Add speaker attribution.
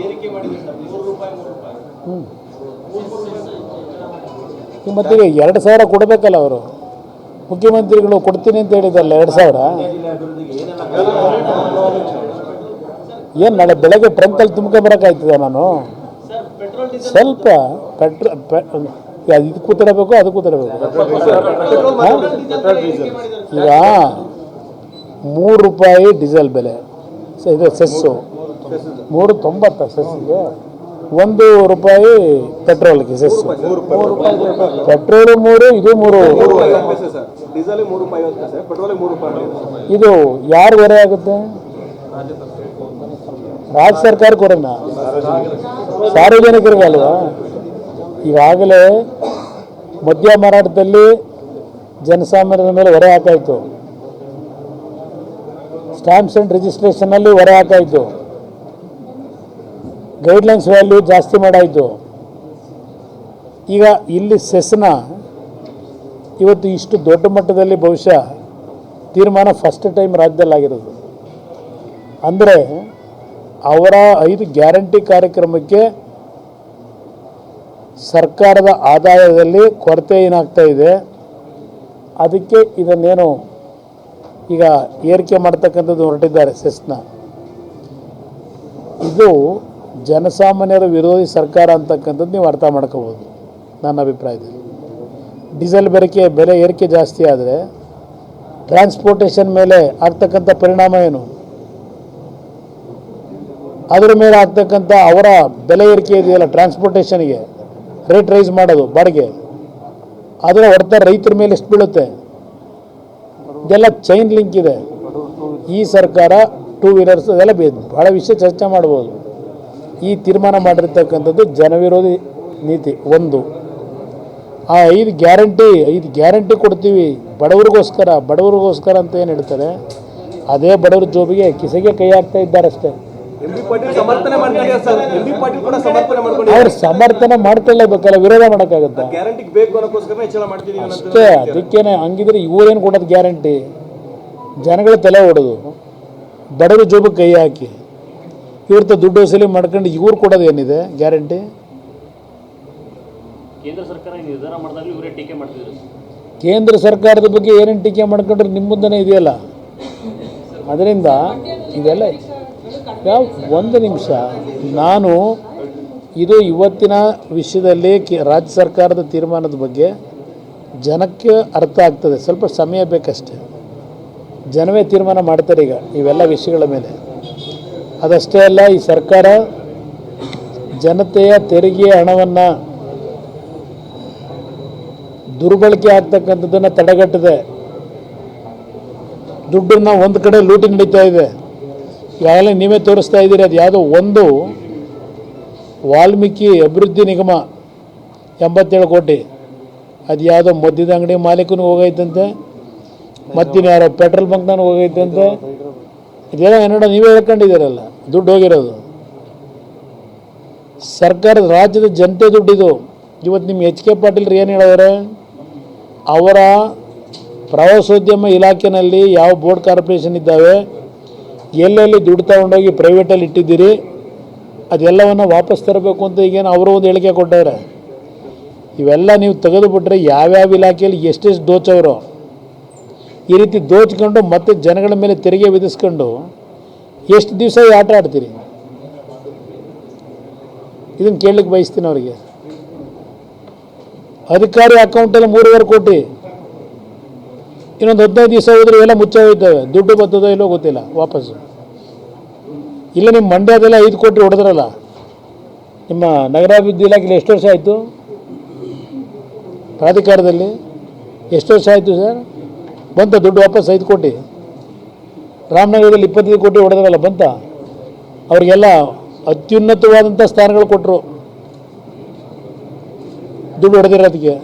Speaker 1: ಏರಿಕೆ ಮಾಡಿದೆ ಸರ್ ಮೂರು ರೂಪಾಯಿ. ಮೂರು ರೂಪಾಯಿ
Speaker 2: ಹ್ಞೂ ಮತ್ತೀಗ ಎರಡು ಸಾವಿರ ಕೊಡಬೇಕಲ್ಲ ಅವರು? ಮುಖ್ಯಮಂತ್ರಿಗಳು ಕೊಡ್ತೀನಿ ಅಂತ ಹೇಳಿದಲ್ಲ ಎರಡು ಸಾವಿರ? ಏನು ನಾಳೆ ಬೆಳಗ್ಗೆ ಟ್ರಂಕಲ್ಲಿ ತುಂಬ್ಕೊಂಬರಕ್ಕಾಯ್ತದ ನಾನು?
Speaker 1: ಸರ್ ಪೆಟ್ರೋಲ್ ಡೀಸೆಲ್
Speaker 2: ಸ್ವಲ್ಪ ಪೆಟ್ರೋ ಇದು ಕೂತಿರಬೇಕು ಅದು
Speaker 1: ಕೂತಿಡಬೇಕು
Speaker 2: ಈಗ ಮೂರು ರೂಪಾಯಿ ಡೀಸೆಲ್ ಬೆಲೆ. ಸ- ಇದು ಸೆಸ್ಸು. ಮೂರು ತೊಂಬತ್ತ ಸೆಸ್ಸಿಗೆ ಒಂದು ರೂಪಾಯಿ ಪೆಟ್ರೋಲ್ಗೆ ಸೆಸ್ಸು ಪೆಟ್ರೋಲು ಮೂರು ಇದು ಮೂರು. ಇದು ಯಾರು ಹೊರೆ ಆಗುತ್ತೆ? ರಾಜ್ಯ ಸರ್ಕಾರ ಕೊಡೋಣ ಸಾರ್ವಜನಿಕರಿಗೆ ಅಲ್ವಾ? ಈಗಾಗಲೇ ಮದ್ಯ ಮಾರಾಟದಲ್ಲಿ ಜನಸಾಮಾನ್ಯರ ಮೇಲೆ ಹೊರೆ ಹಾಕಾಯಿತು. ಸ್ಟ್ಯಾಂಪ್ಸ್ ಆ್ಯಂಡ್ ರಿಜಿಸ್ಟ್ರೇಷನಲ್ಲಿ ಹೊರೆ ಹಾಕಾಯಿತು. ಗೈಡ್ಲೈನ್ಸ್ ವ್ಯಾಲ್ಯೂ ಜಾಸ್ತಿ ಮಾಡಾಯಿತು. ಈಗ ಇಲ್ಲಿ ಸೆಸ್ನ ಇವತ್ತು ಇಷ್ಟು ದೊಡ್ಡ ಮಟ್ಟದಲ್ಲಿ ಬಹುಶಃ ತೀರ್ಮಾನ ಫಸ್ಟ್ ಟೈಮ್ ರಾಜ್ಯದಲ್ಲಾಗಿರೋದು. ಅಂದರೆ ಅವರ ಐದು ಗ್ಯಾರಂಟಿ ಕಾರ್ಯಕ್ರಮಕ್ಕೆ ಸರ್ಕಾರದ ಆದಾಯದಲ್ಲಿ ಕೊರತೆ ಏನಾಗ್ತಾ ಇದೆ, ಅದಕ್ಕೆ ಇದನ್ನೇನು ಈಗ ಏರಿಕೆ ಮಾಡ್ತಕ್ಕಂಥದ್ದು ಹೊರಟಿದ್ದಾರೆ ಸೆಸ್ನ. ಇದು ಜನಸಾಮಾನ್ಯರ ವಿರೋಧಿ ಸರ್ಕಾರ ಅಂತಕ್ಕಂಥದ್ದು ನೀವು ಅರ್ಥ ಮಾಡ್ಕೋಬೋದು, ನನ್ನ ಅಭಿಪ್ರಾಯದಲ್ಲಿ. ಡೀಸೆಲ್ ಬೆರಕೆ, ಬೆಲೆ ಏರಿಕೆ ಜಾಸ್ತಿ ಆದರೆ ಟ್ರಾನ್ಸ್ಪೋರ್ಟೇಷನ್ ಮೇಲೆ ಆಗ್ತಕ್ಕಂಥ ಪರಿಣಾಮ ಏನು? ಅದರ ಮೇಲೆ ಆಗ್ತಕ್ಕಂಥ ಅವರ ಬೆಲೆ ಏರಿಕೆ ಇದೆಯಲ್ಲ, ಟ್ರಾನ್ಸ್ಪೋರ್ಟೇಷನ್ಗೆ ರೇಟ್ ರೈಸ್ ಮಾಡೋದು, ಬಾಡಿಗೆ. ಅದರ ಹೊರತ ರೈತರ ಮೇಲೆ ಎಷ್ಟು ಬೀಳುತ್ತೆ? ಇದೆಲ್ಲ ಚೈನ್ ಲಿಂಕ್ ಇದೆ. ಈ ಸರ್ಕಾರ ಟೂ ವೀಲರ್ಸ್ ಅದೆಲ್ಲ ಭಾಳ ವಿಷಯ ಚರ್ಚೆ ಮಾಡ್ಬೋದು. ಈ ತೀರ್ಮಾನ ಮಾಡಿರ್ತಕ್ಕಂಥದ್ದು ಜನವಿರೋಧಿ ನೀತಿ ಒಂದು. ಆ ಐದು ಗ್ಯಾರಂಟಿ ಐದು ಗ್ಯಾರಂಟಿ ಕೊಡ್ತೀವಿ. ಬಡವರಿಗೋಸ್ಕರ ಬಡವರಿಗೋಸ್ಕರ ಅಂತ ಏನು ಹೇಳ್ತಾರೆ? ಅದೇ ಬಡವರ ಜೋಬಿಗೆ ಕಿಸೆಗೆ ಕೈ ಹಾಕ್ತಾ ಇದ್ದಾರೆ ಅಷ್ಟೇ. ಅವ್ರು ಸಮರ್ಥನೆ ಮಾಡ್ಕೊಳ್ಳೇಬೇಕಲ್ಲ ವಿರೋಧ ಮಾಡೋಕ್ಕಾಗುತ್ತೆ? ಅಷ್ಟೇ ಅದಕ್ಕೇನೆ ಹಂಗಿದ್ರೆ ಇವರೇನು ಕೊಡೋದು ಗ್ಯಾರಂಟಿ? ಜನಗಳ ತಲೆ ಹೊಡೆದು ಬಡವರ ಜೋಬಿಗೆ ಕೈ ಹಾಕಿ. ಇವ್ರತ ದುಡ್ಡು ವಸೂಲಿ ಮಾಡ್ಕೊಂಡು ಇವ್ರು ಕೊಡೋದು ಏನಿದೆ? ಗ್ಯಾರಂಟಿ?
Speaker 3: ಕೇಂದ್ರ ಸರ್ಕಾರ ನಿರ್ಧಾರ ಮಾಡಿದಾಗಲೂ ಇವರೇ ಟೀಕೆ ಮಾಡ್ತಿದ್ರು.
Speaker 2: ಕೇಂದ್ರ ಸರ್ಕಾರದ ಬಗ್ಗೆ ಏನೇನು ಟೀಕೆ ಮಾಡ್ಕೊಂಡ್ರೆ ನಿಮ್ಮ ಮುಂದೆನೇ ಇದೆಯಲ್ಲ? ಅದರಿಂದ ಇದೆಲ್ಲ ಯಾವ ಒಂದು ನಿಮಿಷ ನಾನು ಇದು ಇವತ್ತಿನ ವಿಷಯದಲ್ಲಿ ಕೆ ರಾಜ್ಯ ಸರ್ಕಾರದ ತೀರ್ಮಾನದ ಬಗ್ಗೆ ಜನಕ್ಕೆ ಅರ್ಥ ಆಗ್ತದೆ. ಸ್ವಲ್ಪ ಸಮಯ ಬೇಕಷ್ಟೆ. ಜನವೇ ತೀರ್ಮಾನ ಮಾಡ್ತಾರೆ ಈಗ ಇವೆಲ್ಲ ವಿಷಯಗಳ ಮೇಲೆ. ಅದಷ್ಟೇ ಅಲ್ಲ, ಈ ಸರ್ಕಾರ ಜನತೆಯ ತೆರಿಗೆ ಹಣವನ್ನು ದುರ್ಬಳಕೆ ಆಗ್ತಕ್ಕಂಥದ್ದನ್ನು ತಡೆಗಟ್ಟಿದೆ. ದುಡ್ಡನ್ನ ಒಂದು ಕಡೆ ಲೂಟಿ ನಡೀತಾ ಇದೆ. ಈಗಾಗಲೇ ನೀವೇ ತೋರಿಸ್ತಾ ಇದ್ದೀರಿ, ಅದು ಯಾವುದೋ ಒಂದು ವಾಲ್ಮೀಕಿ ಅಭಿವೃದ್ಧಿ ನಿಗಮ ಎಂಬತ್ತೇಳು ಕೋಟಿ. ಅದು ಯಾವುದೋ ಮದ್ಯದ ಅಂಗಡಿ ಮಾಲೀಕನಿಗೆ ಹೋಗೈತಂತೆ, ಮತ್ತಿನ್ಯಾರೋ ಪೆಟ್ರೋಲ್ ಬಂಕ್ನಾಗ ಹೋಗೈತಂತೆ. ಇದೆಲ್ಲ ಏನೋ ನೀವೇ ಹೇಳ್ಕೊಂಡಿದ್ದೀರಲ್ಲ. ದುಡ್ಡು ಹೋಗಿರೋದು? ಸರ್ಕಾರದ ರಾಜ್ಯದ ಜನತೆ ದುಡ್ಡಿದು. ಇವತ್ತು ನಿಮ್ಮ ಎಚ್ ಕೆ ಪಾಟೀಲ್ರು ಏನು ಹೇಳಿದ್ರೆ ಅವರ ಪ್ರವಾಸೋದ್ಯಮ ಇಲಾಖೆಯಲ್ಲಿ ಯಾವ ಬೋರ್ಡ್ ಕಾರ್ಪೊರೇಷನ್ ಇದ್ದಾವೆ, ಎಲ್ಲೆಲ್ಲಿ ದುಡ್ಡು ತಗೊಂಡೋಗಿ ಪ್ರೈವೇಟಲ್ಲಿ ಇಟ್ಟಿದ್ದೀರಿ, ಅದೆಲ್ಲವನ್ನು ವಾಪಸ್ ತರಬೇಕು ಅಂತ ಈಗೇನು ಅವರು ಒಂದು ಹೇಳಿಕೆ ಕೊಟ್ಟವ್ರೆ. ಇವೆಲ್ಲ ನೀವು ತೆಗೆದುಬಿಟ್ರೆ ಯಾವ್ಯಾವ ಇಲಾಖೆಯಲ್ಲಿ ಎಷ್ಟೆಷ್ಟು ದೋಚವರು, ಈ ರೀತಿ ದೋಚ್ಕೊಂಡು ಮತ್ತೆ ಜನಗಳ ಮೇಲೆ ತೆರಿಗೆ ವಿಧಿಸ್ಕೊಂಡು ಎಷ್ಟು ದಿವಸ ಈ ಆಟ ಆಡ್ತೀರಿ? ಇದನ್ನು ಕೇಳಲಿಕ್ಕೆ ಬಯಸ್ತೀನಿ ಅವರಿಗೆ. ಅಧಿಕಾರಿ ಅಕೌಂಟಲ್ಲಿ ಮೂರುವರೆ ಕೋಟಿ. ಇನ್ನೊಂದು ಹದಿನೈದು ದಿವಸ ಹೋದ್ರೆ ಎಲ್ಲ ಮುಚ್ಚ ಹೋಯ್ತವೆ. ದುಡ್ಡು ಬರ್ತದೋ ಇಲ್ಲೋ ಗೊತ್ತಿಲ್ಲ, ವಾಪಸ್ಸು. ಇಲ್ಲ ನಿಮ್ಮ ಮಂಡ್ಯದೆಲ್ಲ ಐದು ಕೋಟಿ ಹೊಡೆದ್ರಲ್ಲ. ನಿಮ್ಮ ನಗರಾಭಿವೃದ್ಧಿ ಇಲಾಖೆಯಲ್ಲಿ ಎಷ್ಟು ವರ್ಷ ಆಯಿತು? ಪ್ರಾಧಿಕಾರದಲ್ಲಿ? ಎಷ್ಟು ವರ್ಷ ಆಯಿತು ಸರ್? ಬಂತ ದುಡ್ಡು ವಾಪಸ್ ಐದು ಕೋಟಿ. ರಾಮನಗರದಲ್ಲಿ ಇಪ್ಪತ್ತೈದು ಕೋಟಿ ಹೊಡೆದ್ರಲ್ಲ ಬಂತ. ಅವರಿಗೆಲ್ಲ ಅತ್ಯುನ್ನತವಾದಂಥ ಸ್ಥಾನಗಳು ಕೊಟ್ಟರು ದುಡ್ಡು ಹೊಡೆದಿರೋದಕ್ಕೆ.